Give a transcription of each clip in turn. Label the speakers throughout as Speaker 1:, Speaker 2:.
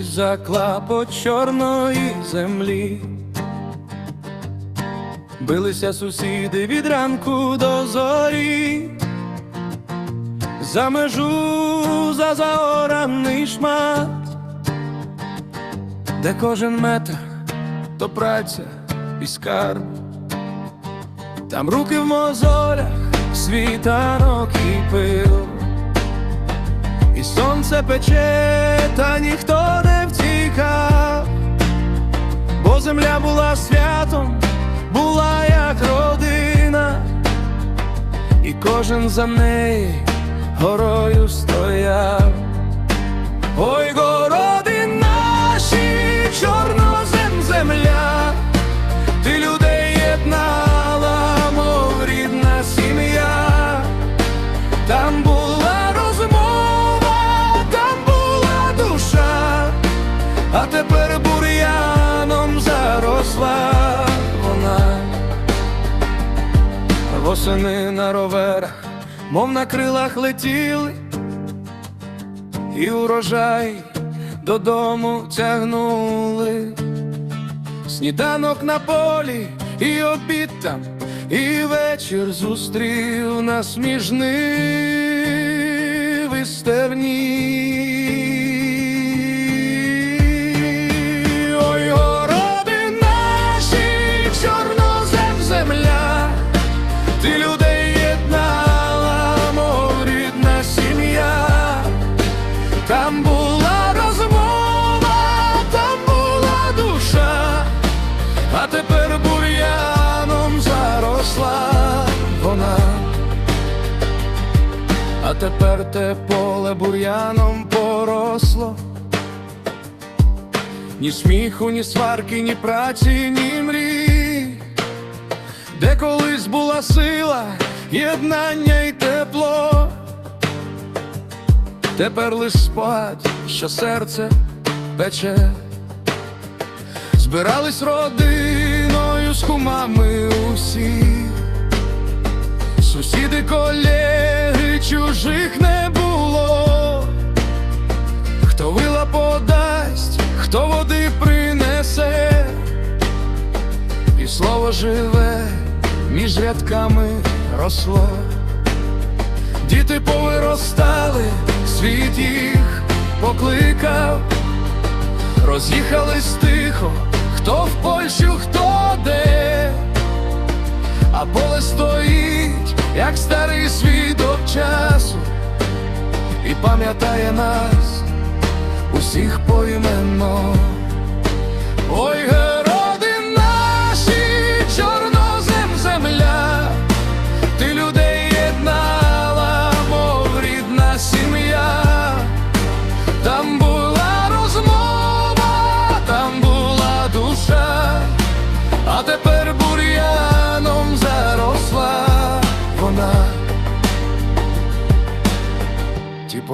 Speaker 1: за клапот чорної землі. Билися сусіди від ранку до зорі, за межу за заораний шмат, де кожен метр то праця і скарб, там руки в мозолях, світанок і пил. І сонце пече, та ніхто не втікав, бо земля була святом, була як родина, і кожен за неї горою стояв. Восени на роверах, мов на крилах летіли, і урожай додому тягнули. Сніданок на полі, і обід там, і вечір зустрів нас між ними стерні. Тепер те поле бур'яном поросло. Ні сміху, ні сварки, ні праці, ні мрій, де колись була сила, єднання й тепло. Тепер лиш спать, що серце пече. Збирались родиною з кумами усі, сусіди, колеги, чужих не було. Хто вила подасть, хто води принесе, і слово живе між рядками росло. Діти повиростали, світ їх покликав, роз'їхались тихо, хто в Польщу, хто де, а поле стоїть, як старий свідок часу, і пам'ятає нас усіх поіменно. Ой,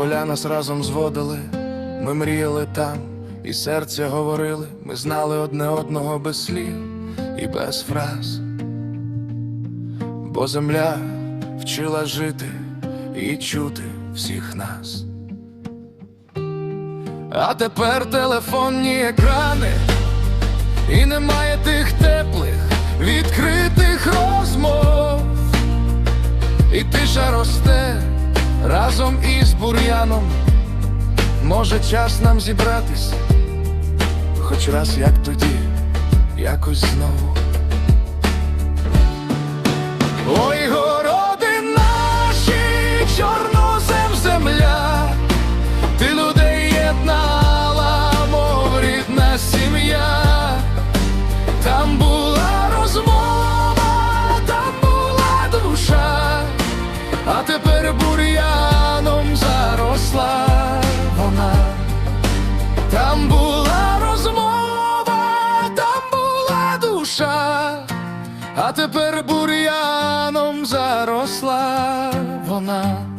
Speaker 1: поля нас разом зводили, ми мріяли там, і серця говорили, ми знали одне одного без слів і без фраз. Бо земля вчила жити і чути всіх нас. А тепер телефонні екрани, і немає тих теплих, відкритих розмов, і тиша росте разом із бур'яном. Може, час нам зібратись, хоч раз як тоді, якось знову. Ой, городи бур'яном заросла вона.